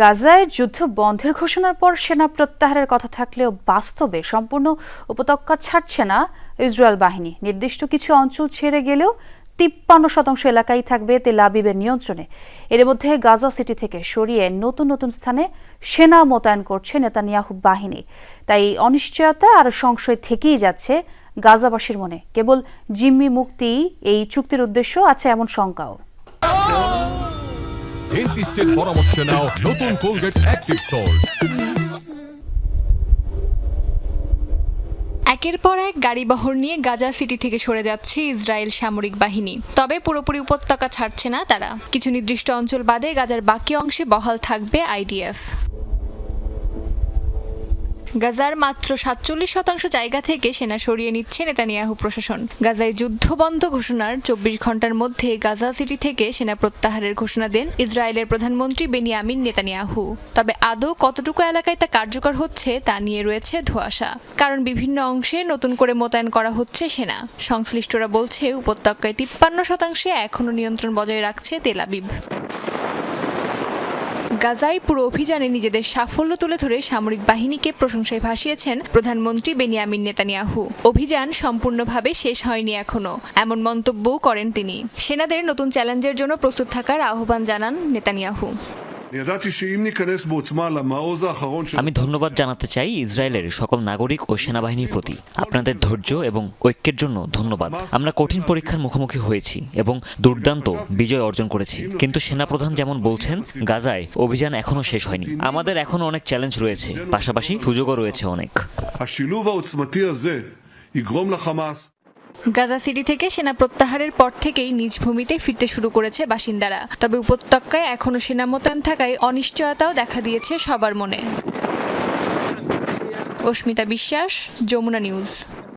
গাজায় যুদ্ধ বন্ধের ঘোষণার পর সেনা প্রত্যাহারের কথা থাকলেও বাস্তবে সম্পূর্ণ উপত্যকা ছাড়ছে না ইসরায়েল বাহিনী। নির্দিষ্ট কিছু অঞ্চল ছেড়ে গেলেও তিপ্পান্ন শতাংশ এলাকাই থাকবে তেল আবিবের নিয়ন্ত্রণে। এর মধ্যে গাজা সিটি থেকে সরিয়ে নতুন নতুন স্থানে সেনা মোতায়েন করছে নেতানিয়াহু বাহিনী। তাই অনিশ্চয়তা আর সংশয় থেকেই যাচ্ছে গাজাবাসীর মনে। কেবল জিম্মি মুক্তি এই চুক্তির উদ্দেশ্য আছে এমন শঙ্কাও। ডেন্টিস্টের পরামর্শ নাও নতুন কোলগেট অ্যাক্টিভ সল্ট একের পর এক গাড়িবহর নিয়ে গাজা সিটি থেকে সরে যাচ্ছে ইসরায়েল সামরিক বাহিনী। তবে পুরোপুরি উপত্যকা ছাড়ছে না তারা। কিছু নির্দিষ্ট অঞ্চল বাদে গাজার বাকি অংশে বহাল থাকবে আইডিএফ। গাজার মাত্র সাতচল্লিশ শতাংশ জায়গা থেকে সেনা সরিয়ে নিচ্ছে নেতানিয়াহু প্রশাসন। গাজায় যুদ্ধবন্ধ ঘোষণার চব্বিশ ঘণ্টার মধ্যে গাজা সিটি থেকে সেনা প্রত্যাহারের ঘোষণা দেন ইসরায়েলের প্রধানমন্ত্রী বেনিয়ামিন নেতানিয়াহু। তবে আদৌ কতটুকু এলাকায় তা কার্যকর হচ্ছে তা নিয়ে রয়েছে ধোঁয়াশা। কারণ বিভিন্ন অংশে নতুন করে মোতায়েন করা হচ্ছে সেনা। সংশ্লিষ্টরা বলছে উপত্যকায় তিপ্পান্ন শতাংশে এখনও নিয়ন্ত্রণ বজায় রাখছে তেলাবিব গাজায় পুরো অভিযানে নিজেদের সাফল্য তুলে ধরে সামরিক বাহিনীকে প্রশংসায় ভাসিয়েছেন প্রধানমন্ত্রী বেনিয়ামিন নেতানিয়াহু। অভিযান সম্পূর্ণভাবে শেষ হয়নি এখনও এমন মন্তব্যও করেন তিনি। সেনাদের নতুন চ্যালেঞ্জের জন্য প্রস্তুত থাকার আহ্বান জানান নেতানিয়াহু। আমি ধন্যবাদ জানাতে চাই ইসরায়েলের সকল নাগরিক ও সেনাবাহিনীর প্রতি। আপনাদের ধৈর্য এবং ঐক্যের জন্য ধন্যবাদ। আমরা কঠিন পরীক্ষার মুখোমুখি হয়েছি এবং দুর্দান্ত বিজয় অর্জন করেছি। কিন্তু সেনাপ্রধান যেমন বলছেন, গাজায় অভিযান এখনও শেষ হয়নি। আমাদের এখনও অনেক চ্যালেঞ্জ রয়েছে। পাশাপাশি সুযোগও রয়েছে অনেক। গাজা সিটি থেকে সেনা প্রত্যাহারের পর থেকেই নিজ ভূমিতে ফিরতে শুরু করেছে বাসিন্দারা। তবে উপত্যকায় এখনও সেনা মোতায়েন থাকায় অনিশ্চয়তাও দেখা দিয়েছে সবার মনে। অস্মিতা বিশ্বাস, যমুনা নিউজ।